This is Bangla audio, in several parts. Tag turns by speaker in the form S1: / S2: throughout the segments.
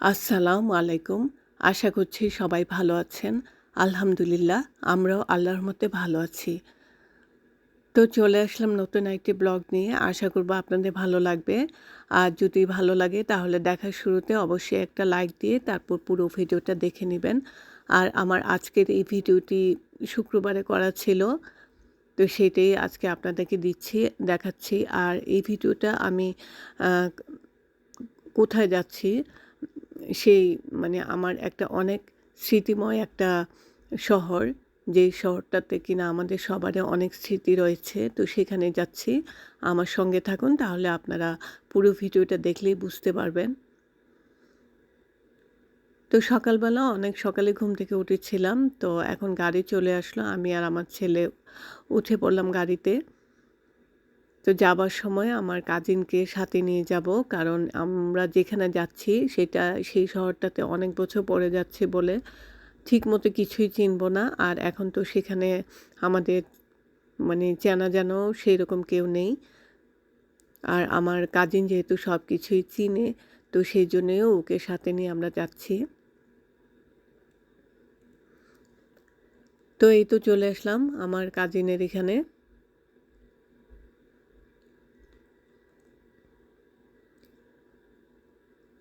S1: আসসালামু আলাইকুম। আশা করছি সবাই ভালো আছেন। আলহামদুলিল্লাহ, আমরাও আল্লাহর মতে ভালো আছি। তো চলে আসলাম নতুন একটি ব্লগ নিয়ে। আশা করব আপনাদের ভালো লাগবে। আর যদি ভালো লাগে তাহলে দেখার শুরুতে অবশ্যই একটা লাইক দিয়ে তারপর পুরো ভিডিওটা দেখে নেবেন। আর আমার আজকের এই ভিডিওটি শুক্রবারে করা ছিল, তো সেটাই আজকে আপনাদেরকে দিচ্ছি, দেখাচ্ছি। আর এই ভিডিওটা আমি কোথায় যাচ্ছি সেই মানে আমার একটা অনেক স্মৃতিময় একটা শহর। যেই শহরটাতে কিনা আমাদের সবারই অনেক স্মৃতি রয়েছে। তো সেখানে যাচ্ছি। আমার সঙ্গে থাকুন, তাহলে আপনারা পুরো ভিডিওটা দেখলেই বুঝতে পারবেন। তো সকালবেলা অনেক সকালে ঘুম থেকে উঠেছিলাম। তো এখন গাড়ি চলে আসলো। আমি আর আমার ছেলে উঠে পড়লাম গাড়িতে। তো যাবার সময় আমার কাজিনকে সাথে নিয়ে যাব। কারণ আমরা যেখানে যাচ্ছি সেটা, সেই শহরটাতে অনেক বছর পড়ে যাচ্ছে বলে ঠিক মতো কিছুই চিনব না। আর এখন তো সেখানে আমাদের মানে চেনা যেন সেই রকম কেউ নেই। আর আমার কাজিন যেহেতু সব কিছুই চিনে, তো সেই জন্যও ওকে সাথে নিয়ে আমরা যাচ্ছি। তো এই তো চলে আসলাম আমার কাজিনের এখানে।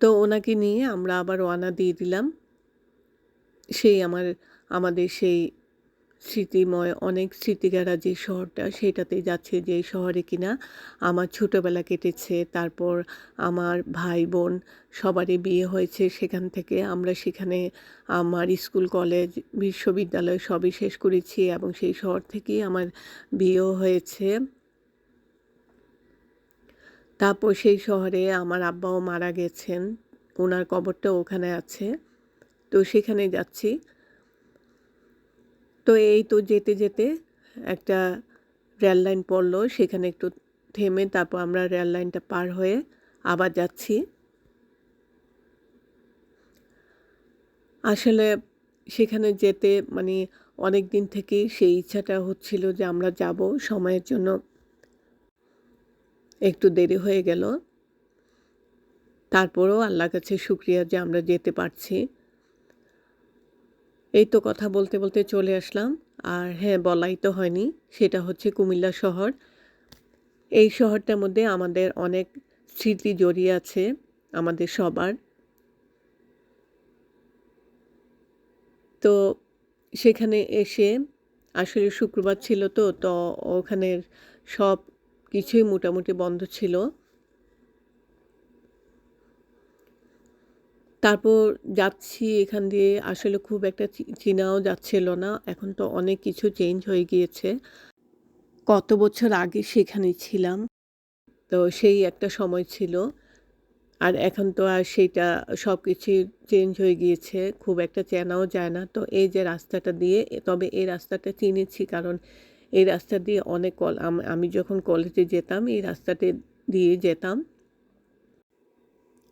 S1: তো ওনাকে নিয়ে আমরা আবার রওনা দিয়ে দিলাম। সেই আমার, আমাদের সেই স্মৃতিময়, অনেক স্মৃতিগারা যে শহরটা, সেটাতে যাচ্ছে যে শহরে কিনা। আমার ছোটোবেলা কেটেছে, তারপর আমার ভাই বোন সবারই বিয়ে হয়েছে সেখান থেকে। আমরা সেখানে আমার স্কুল, কলেজ, বিশ্ববিদ্যালয় সবই শেষ করেছি এবং সেই শহর থেকেই আমার বিয়েও হয়েছে। তারপর সেই শহরে আমার আব্বাও মারা গেছেন। ওনার কবরটা ওখানে আছে। তো সেখানে যাচ্ছি। তো এই তো যেতে যেতে একটা রেল লাইন পড়ল। সেখানে একটু থেমে তারপর আমরা রেল লাইনটা পার হয়ে আবার যাচ্ছি। আসলে সেখানে যেতে মানে অনেক দিন থেকেই সেই ইচ্ছাটা হচ্ছিল যে আমরা যাব। সময়ের জন্য একটু দেরি হয়ে গেল। তারপরেও আল্লাহর কাছে শুক্রিয়া যে আমরা যেতে পারছি। এই তো কথা বলতে বলতে চলে আসলাম। আর হ্যাঁ বলাই তো হয়নি, সেটা হচ্ছে কুমিল্লা শহর। এই শহরটার মধ্যে আমাদের অনেক স্মৃতি জড়িয়ে আছে, আমাদের সবার। তো সেখানে এসে আসলে শুক্রবার ছিল তো তো ওখানের সব কিছুই মোটামুটি বন্ধ ছিল। তারপর যাচ্ছি এখান দিয়ে, আসলে খুব একটা চিনাও যাচ্ছিল না। এখন তো অনেক কিছু চেঞ্জ হয়ে গিয়েছে। কত বছর আগে সেখানে ছিলাম। তো সেই একটা সময় ছিল। আর এখন তো আর সেইটা সব কিছুই চেঞ্জ হয়ে গিয়েছে। খুব একটা চেনাও যায় না। তো এই যে রাস্তাটা দিয়ে, তবে এই রাস্তাটা চিনেছি কারণ এই রাস্তা দিয়ে অনেক কল, আমি যখন কলেজে যেতাম, এই রাস্তাতে দিয়ে যেতাম।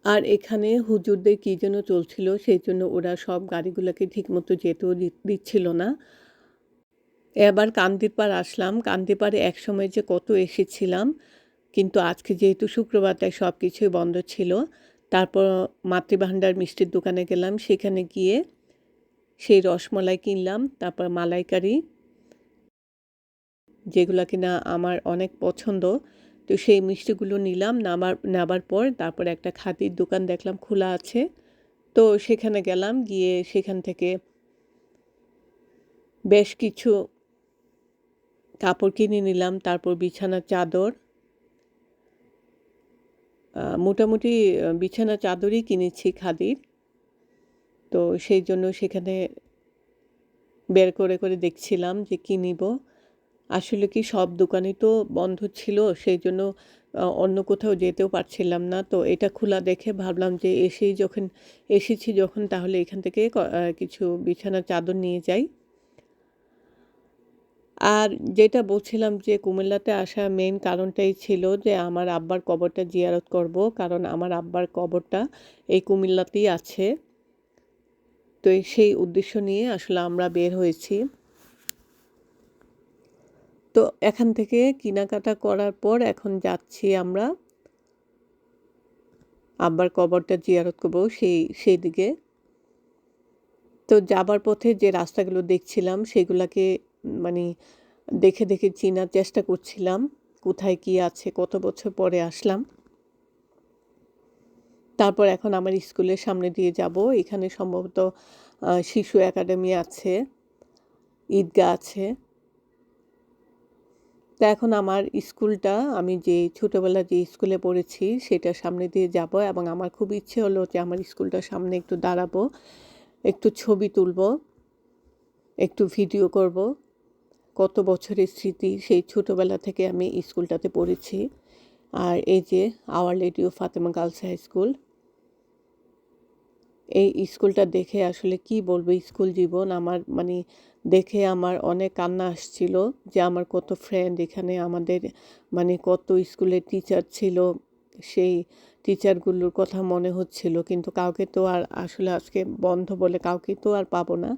S1: আর এখানে হুজুরদের কী যেন চলছিল, সেই জন্য ওরা সব গাড়িগুলোকে ঠিকমতো যেতেও দিচ্ছিল না। এবার কান্দিপার আসলাম কান্দিপাড়ে এক সময় যে কত এসেছিলাম, কিন্তু আজকে যেহেতু শুক্রবার, তাই সব কিছুই বন্ধ ছিল। তারপর মাতৃভাণ্ডার মিষ্টির দোকানে গেলাম, সেখানে গিয়ে সেই রসমলাই কিনলাম, তারপর মালাইকারি। যেগুলো কিনা আমার অনেক পছন্দ। তো সেই মিষ্টিগুলো নিলাম, নামার নেবার পর তারপর একটা খাদির দোকান দেখলাম খোলা আছে। তো সেখানে গেলাম, গিয়ে সেখান থেকে বেশ কিছু কাপড় কিনে নিলাম, তারপর বিছানার চাদর। মোটামুটি বিছানা চাদরই কিনেছি খাদির। তো সেই জন্য সেখানে বের করে করে দেখছিলাম যে কী নিব। আসলে কি সব দোকানই তো বন্ধ ছিল, সেই জন্য অন্য কোথাও যেতেও পারছিলাম না। তো এটা খোলা দেখে ভাবলাম যে এসেই যখন, এসেছি যখন তাহলে এখান থেকে কিছু বিছানার চাদর নিয়ে যাই। আর যেটা বলছিলাম যে কুমিল্লাতে আসা মেন কারণটাই ছিল যে আমার আব্বার কবরটা জিয়ারত করব, কারণ আমার আব্বার কবরটা এই কুমিল্লাতেই আছে। তো সেই উদ্দেশ্য নিয়ে আসলে আমরা বের হয়েছি। তো এখান থেকে কেনাকাটা করার পর এখন যাচ্ছি আমরা। আব্বার কবরটা জিয়ারত করব সেই সেই দিকে। তো যাবার পথে যে রাস্তাগুলো দেখছিলাম সেগুলাকে মানে দেখে দেখে চেনার চেষ্টা করছিলাম। কোথায় কি আছে, কত বছর পরে আসলাম। তারপর এখন আমার স্কুলের সামনে দিয়ে যাব। এখানে সম্ভবত শিশু একাডেমি আছে, ঈদগাহ আছে। তা এখন আমার স্কুলটা, আমি যে ছোটোবেলা যে স্কুলে পড়েছি সেটা সামনে দিয়ে যাব এবং আমার খুব ইচ্ছে হলো যে আমার স্কুলটার সামনে একটু দাঁড়াবো, একটু ছবি তুলব, একটু ভিডিও করব। কত বছরের স্মৃতি সেই ছোটোবেলা থেকে আমি স্কুলটাতে পড়েছি। আর এই যে our lady of Fatima girls high school এই স্কুলটা দেখে আসলে কি বলব? স্কুল জীবন আমার মানে দেখে আমার অনেক কান্না আসছিল যে আমার কত ফ্রেন্ড এখানে আমাদের মানে কত স্কুলের টিচার ছিল, সেই টিচারগুলোর কথা মনে হচ্ছিল। কিন্তু কাউকে তো আর আসলে আজকে বন্ধ বলে কাউকে তো আর পাবো না।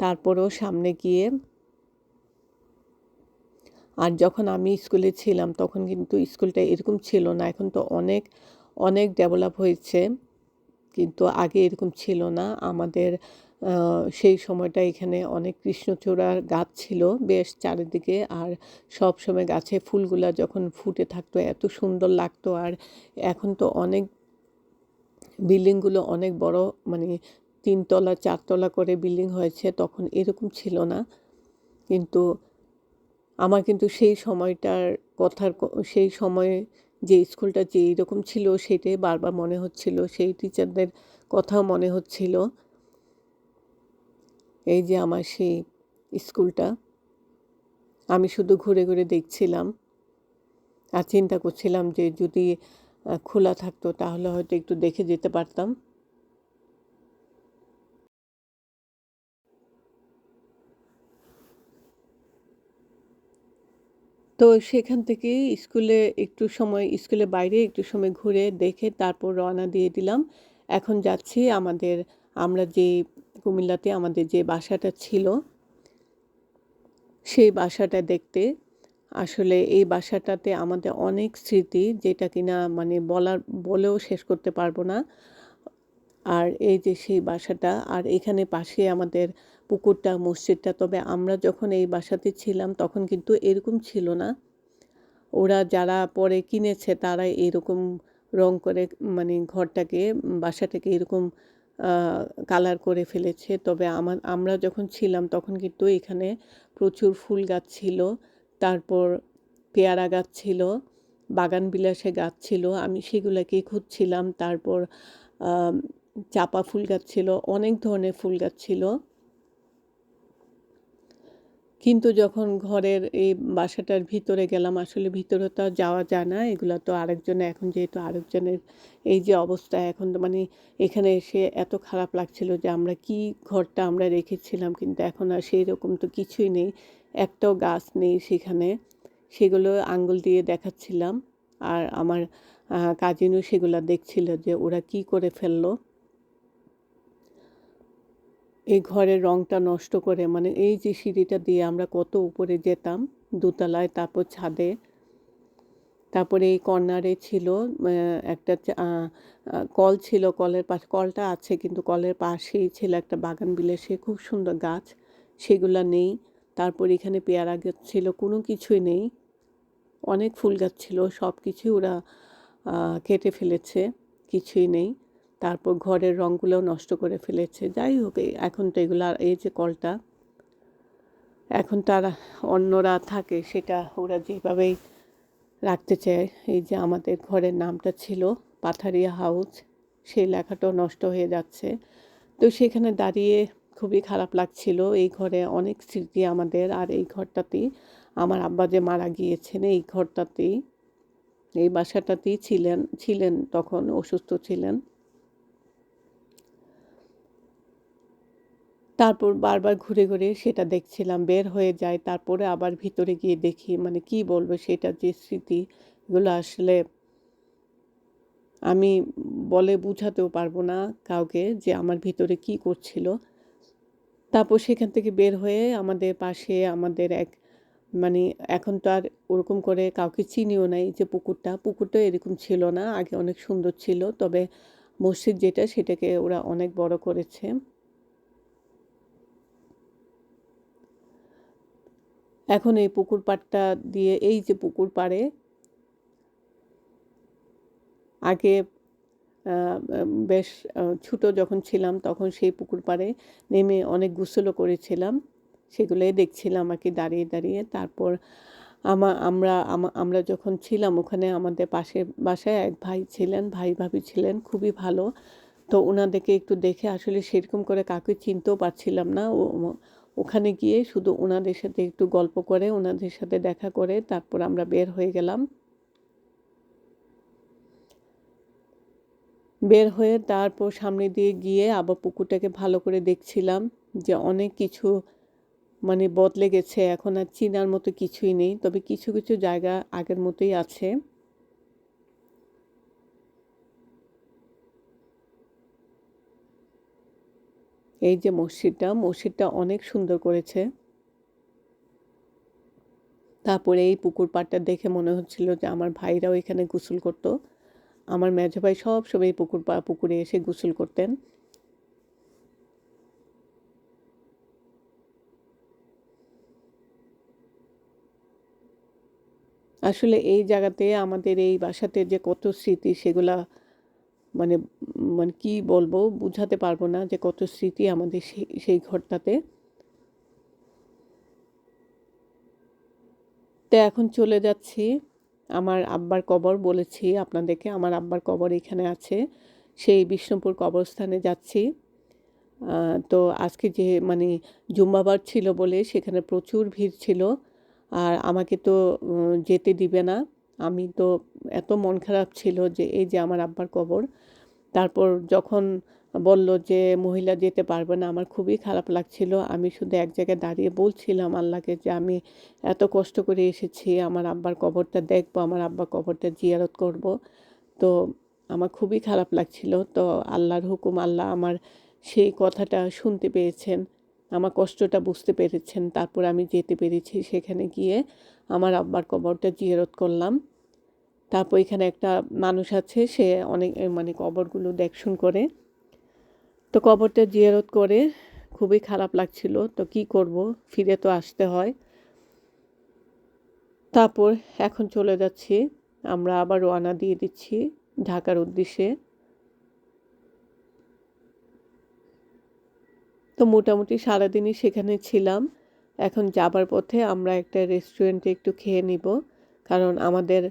S1: তারপরেও সামনে গিয়ে আর যখন আমি স্কুলে ছিলাম, তখন কিন্তু স্কুলটা এরকম ছিল না। এখন তো অনেক অনেক ডেভেলপ হয়েছে। কিন্তু আগে এরকম ছিল না। আমাদের সেই সময়টা এখানে অনেক কৃষ্ণচূড়ার গাছ ছিল বেশ চারিদিকে আর সব সময় গাছে ফুলগুলা যখন ফুটে থাকতো, এত সুন্দর লাগতো আর এখন তো অনেক বিল্ডিংগুলো অনেক বড় মানে তিনতলা, চারতলা করে বিল্ডিং হয়েছে, তখন এরকম ছিল না। কিন্তু আমার কিন্তু সেই সময়টার কথার সেই সময়ে যে স্কুলটা যে এইরকম ছিল, সেটাই বারবার মনে হচ্ছিল, সেই টিচারদের কথাও মনে হচ্ছিল। এই যে আমার সেই স্কুলটা, আমি শুধু ঘুরে ঘুরে দেখছিলাম আর চিন্তা করছিলাম যে যদি খোলা থাকতো তাহলে হয়তো একটু দেখে যেতে পারতাম। তো সেখান থেকে স্কুলে একটু সময় স্কুলের বাইরে একটু সময় ঘুরে দেখে তারপর রওনা দিয়ে দিলাম। এখন যাচ্ছি আমাদের, আমরা যে কুমিল্লাতে আমাদের যে বাসাটা ছিল, সেই বাসাটা দেখতে। আসলে এই বাসাটাতে আমাদের অনেক স্মৃতি, যেটা কিনা মানে বলার, বলেও শেষ করতে পারব না। আর এই যে সেই বাসাটা, আর এখানে পাশে আমাদের পুকুরটা, মসজিদটা, তবে আমরা যখন এই বাসাতে ছিলাম, তখন কিন্তু এরকম ছিল না। ওরা যারা পরে কিনেছে তারা এরকম রং করে মানে ঘরটাকে, বাসাটাকে এরকম কালার করে ফেলেছে। তবে আমার, আমরা যখন ছিলাম তখন কিন্তু এখানে প্রচুর ফুল গাছ ছিল। তারপর পেয়ারা গাছ ছিল, বাগান বিলাসে গাছ ছিল, আমি সেগুলোকে খুঁজছিলাম। তারপর চাপা ফুল গাছ ছিল, অনেক ধরনের ফুল গাছ ছিল। কিন্তু যখন ঘরের এই বাসাটার ভিতরে গেলাম, আসলে ভিতরে তো যাওয়া যায় না। এগুলো তো আরেকজনে এখন যেহেতু আরেকজনের এই যে অবস্থা, এখন তো মানে এখানে এসে এত খারাপ লাগছিল যে আমরা কি ঘরটা আমরা রেখেছিলাম, কিন্তু এখন আর সেই রকম তো কিছুই নেই। একটাও গাছ নেই সেখানে। সেগুলো আঙ্গুল দিয়ে দেখাচ্ছিলাম। আর আমার কাজিনও সেগুলো দেখছিল যে ওরা কি করে ফেলল। এই ঘরের রংটা নষ্ট করে মানে এই যে সিঁড়িটা দিয়ে আমরা কত উপরে যেতাম, দোতলায়, তারপর ছাদে, তারপরে এই কর্নারে ছিল একটা কল ছিল, কলের পাশে, কলটা আছে কিন্তু কলের পাশেই ছিল একটা বাগান বিলে, সে খুব সুন্দর গাছ, সেগুলো নেই। তারপর এখানে পেয়ারা গাছ ছিল, কোনো কিছুই নেই। অনেক ফুল গাছ ছিল সব কিছুই ওরা কেটে ফেলেছে, কিছুই নেই। তারপর ঘরের রঙগুলোও নষ্ট করে ফেলেছে। যাই হোক এখন তো এগুলো, এই যে কলটা, এখন তারা অন্যরা থাকে, সেটা ওরা যেভাবেই রাখতে চায়। এই যে আমাদের ঘরের নামটা ছিল পাথারিয়া হাউস, সেই লেখাটাও নষ্ট হয়ে যাচ্ছে। তো সেখানে দাঁড়িয়ে খুবই খারাপ লাগছিল। এই ঘরে অনেক স্মৃতি আমাদের, আর এই ঘরটাতেই আমার আব্বা যে মারা গিয়েছেন, এই ঘরটাতেই, এই বাসাটাতেই ছিলেন ছিলেন তখন, অসুস্থ ছিলেন। তারপর বারবার ঘুরে ঘুরে সেটা দেখছিলাম, বের হয়ে যায় তারপরে আবার ভিতরে গিয়ে দেখি মানে কি বলব সেটা যে স্মৃতিগুলো আসলে আমি বলে বুঝাতেও পারব না কাউকে যে আমার ভিতরে কি করছিল। তারপর সেখান থেকে বের হয়ে আমাদের পাশে আমাদের এক মানে এখন তো আর ওরকম করে কাউকে চিনিও নাই যে পুকুরটা পুকুরটা এরকম ছিল না, আগে অনেক সুন্দর ছিল, তবে মসজিদ যেটা সেটাকে ওরা অনেক বড় করেছে। এখন এই পুকুর পাড়টা দিয়ে, এই যে পুকুর পাড়ে আগে বেশ ছোট যখন ছিলাম তখন সেই পুকুর পাড়ে নেমে অনেক গোসলও করেছিলাম। সেগুলোই দেখছিলাম আর কি দাঁড়িয়ে দাঁড়িয়ে। তারপর আমা, আমরা আমরা যখন ছিলাম ওখানে আমাদের পাশে বাসায় এক ভাই ছিলেন, ভাই ভাবি ছিলেন, খুবই ভালো। তো ওনাদেরকে একটু দেখে আসলে সেরকম করে কাউকে চিনতেও পারছিলাম না। ওখানে গিয়ে শুধু ওনাদের সাথে একটু গল্প করে ওনাদের সাথে দেখা করে, তারপর আমরা বের হয়ে গেলাম। বের হয়ে তারপর সামনে দিয়ে গিয়ে আবার পুকুরটাকে ভালো করে দেখছিলাম যে অনেক কিছু মানে বদলে গেছে। এখন আর চিনার মতো কিছুই নেই, তবে কিছু কিছু জায়গা আগের মতোই আছে। এই যে মসজিদটা মসজিদটা অনেক সুন্দর করেছে। তারপরে এই পুকুর পাড়টা দেখে মনে হচ্ছিল যে আমার ভাইরাও এখানে গোসল করতো। আমার মেজো ভাই সব সময় পুকুর পা, পুকুরে এসে গোসল করতেন। আসলে এই জায়গাতে আমাদের এই বাসাতে যে কত স্মৃতি, সেগুলা মানে মানে কি বলব, বুঝাতে পারব না যে কত স্মৃতি আমাদের সেই সেই ঘরটাতে। তো এখন চলে যাচ্ছি আমার আব্বার কবর বলেছি আপনাদেরকে, আমার আব্বার কবর এখানে আছে, সেই বিষ্ণুপুর কবরস্থানে যাচ্ছি। তো আজকে যে মানে জুম্বাবার ছিল বলে সেখানে প্রচুর ভিড় ছিল, আর আমাকে তো যেতে দিবে না। আমি তো এত মন খারাপ ছিল যে, এই যে আমার আব্বার কবর। তারপর যখন বলল যে, মহিলা যেতে পারবে না, আমার খুবই খারাপ লাগছিল। আমি শুধু এক জায়গায় দাঁড়িয়ে বলছিলাম আল্লাহকে যে, আমি এত কষ্ট করে এসেছি, আমার আব্বার কবরটা দেখব, আমার আব্বার কবরটা জিয়ারত করব। তো আমার খুবই খারাপ লাগছিল। তো আল্লাহর হুকুম, আল্লাহ আমার সেই কথাটা শুনতে পেয়েছেন। আমার কষ্টটা বুঝতে পেরেছেন, তারপর আমি যেতে পেরেছি সেখানে গিয়ে আমার আব্বার কবরটা জিয়ারত করলাম। তারপর এখানে একটা মানুষ আছে, সে অনেক মানে কবরগুলো দেখশুন করে। তো কবরটা জিয়ারত করে, খুবই খারাপ লাগছিল। তো কি করব? ফিরে তো আসতে হয়। তারপর এখন চলে যাচ্ছি। আমরা আবার রওনা দিয়ে দিচ্ছি ঢাকার উদ্দেশ্যে। তো মোটামুটি সারাদিনই সেখানে ছিলাম। এখন যাবার পথে আমরা একটা রেস্টুরেন্টে একটু খেয়ে নিব। কারণ আমাদের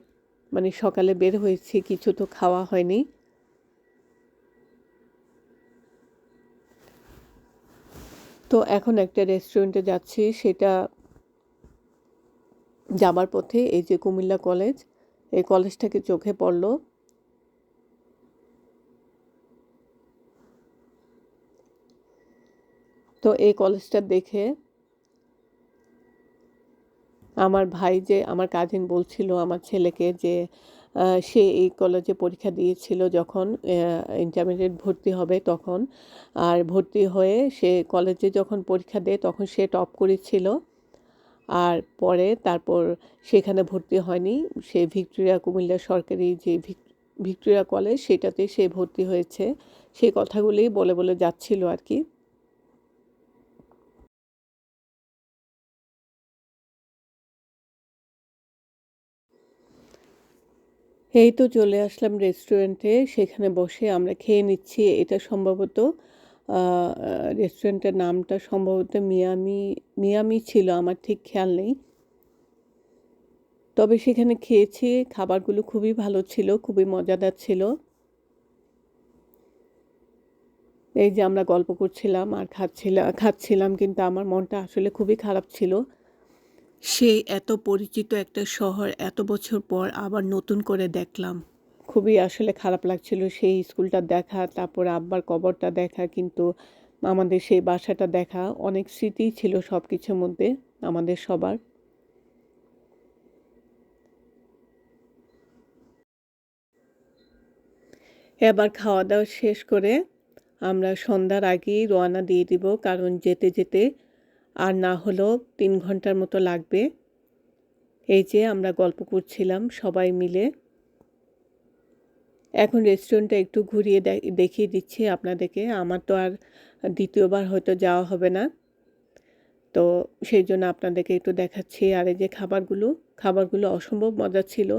S1: মানে সকালে বের হয়েছি, কিছু তো খাওয়া হয়নি। তো এখন একটা রেস্টুরেন্টে যাচ্ছি, সেটা যাবার পথে এই যে কুমিল্লা কলেজ, এই কলেজটাকে চোখে পড়ল। তো এই কলেজটা দেখে আমার ভাই যে আমার কাজিন বলছিল আমার ছেলেকে যে সে এই কলেজে পরীক্ষা দিয়েছিল যখন ইন্টারমিডিয়েট ভর্তি হবে তখন। আর ভর্তি হয়ে সে কলেজে যখন পরীক্ষা দেয় তখন সে টপ করেছিল আর পরে তারপর সেখানে ভর্তি হয়নি। সে ভিক্টোরিয়া কুমিল্লা সরকারি যে ভিক্টোরিয়া কলেজ সেটাতে সে ভর্তি হয়েছে। সেই কথাগুলি বলে বলে যাচ্ছিল আর কি। এই তো চলে আসলাম রেস্টুরেন্টে সেখানে বসে আমরা খেয়ে নিচ্ছি। এটা সম্ভবত রেস্টুরেন্টের নামটা সম্ভবত মিয়ামি মিয়ামি ছিল, আমার ঠিক খেয়াল নেই। তবে সেখানে খেয়েছি, খাবারগুলো খুবই ভালো ছিল, খুবই মজাদার ছিল। এই যে আমরা গল্প করছিলাম আর খাচ্ছিলাম খাচ্ছিলাম, কিন্তু আমার মনটা আসলে খুবই খারাপ ছিল। সেই এত পরিচিত একটা শহর এত বছর পর আবার নতুন করে দেখলাম। খুবই আসলে খারাপ লাগছিল সেই স্কুলটা দেখা, তারপর আব্বার কবরটা দেখা, কিন্তু আমাদের সেই বাসাটা দেখা, অনেক স্মৃতি ছিল সব কিছুর মধ্যে আমাদের সবার। এবার খাওয়া দাওয়া শেষ করে আমরা সন্ধ্যার আগেই রওনা দিয়ে দিব, কারণ যেতে যেতে আর না হলেও তিন ঘণ্টার মতো লাগবে। এই যে আমরা গল্প করছিলাম সবাই মিলে। এখন রেস্টুরেন্টটা একটু ঘুরিয়ে দেখিয়ে দিচ্ছি আপনাদেরকে। আমার তো আর দ্বিতীয়বার হয়তো যাওয়া হবে না। তো সেই জন্য আপনাদেরকে একটু দেখাচ্ছি। আর এই যে খাবারগুলো খাবারগুলো অসম্ভব মজা ছিল।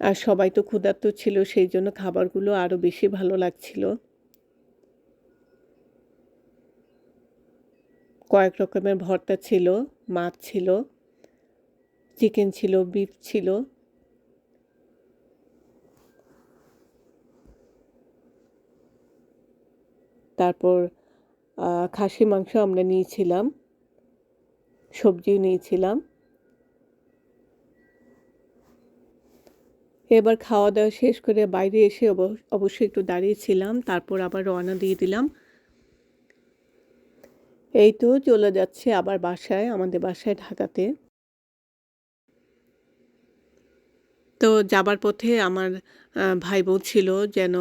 S1: আর সবাই তো ক্ষুধার্ত ছিল, সেই জন্য খাবারগুলো আরও বেশি ভালো লাগছিল। কয়েক রকমের ভর্তা ছিল, মাছ ছিল, চিকেন ছিল, বিফ ছিল। তারপর খাসি মাংস আমরা নিয়েছিলাম, সবজিও নিয়েছিলাম। এবার খাওয়া দাওয়া শেষ করে বাইরে এসে অবশ্যই একটু দাঁড়িয়েছিলাম, তারপর আবার রওনা দিয়ে দিলাম। এই তো চলে যাচ্ছে আবার বাসায়, আমাদের বাসায় ঢাকাতে। তো যাবার পথে আমার ভাই বোন ছিল যেন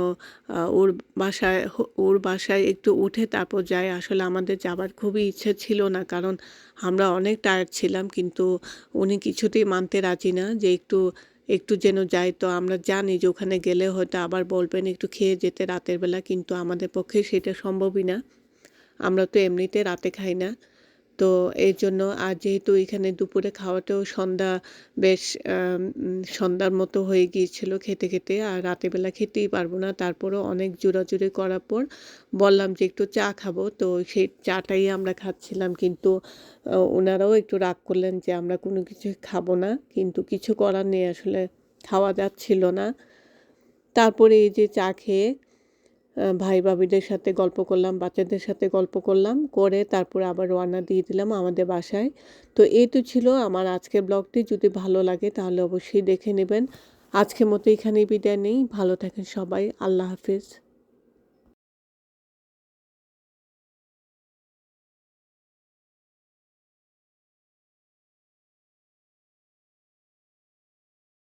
S1: ওর বাসায় ওর বাসায় একটু উঠে তারপর যায়। আসলে আমাদের যাবার খুবই ইচ্ছে ছিল না, কারণ আমরা অনেক টায়ার্ড ছিলাম, কিন্তু উনি কিছুতেই মানতে রাজি না যে একটু একটু যেন যাই তো আমরা জানি যে ওখানে গেলে হয়তো আবার বলবেন একটু খেয়ে যেতে রাতের বেলা, কিন্তু আমাদের পক্ষে সেটা সম্ভবই না। আমরা তো এমনিতে রাতে খাই না। তো এই জন্য আর যেহেতু এখানে দুপুরে খাওয়াটাও সন্ধ্যা বেশ সন্ধ্যার মতো হয়ে গিয়েছিল খেতে খেতে আর রাতেরবেলা খেতেই পারব না। তারপরও অনেক জোরাজুরি করার পর বললাম যে একটু চা খাব। তো সেই চাটাই আমরা খাচ্ছিলাম কিন্তু ওনারাও একটু রাগ করলেন যে আমরা কোনো কিছু খাব না। কিন্তু কিছু করার নেই, আসলে খাওয়া যাচ্ছিল না। তারপরে এই যে চা খেয়ে ভাই ভাবিদের সাথে গল্প করলাম, বাচ্চাদের সাথে গল্প করলাম, করে তারপরে আবার রওনা দিয়ে দিলাম আমাদের বাসায়। তো এই তো ছিল আমার আজকের ব্লগটি। যদি ভালো লাগে তাহলে অবশ্যই দেখে নেবেন। আজকের মতো এখানে বিদায় নেই। ভালো থাকেন সবাই। আল্লাহ হাফিজ।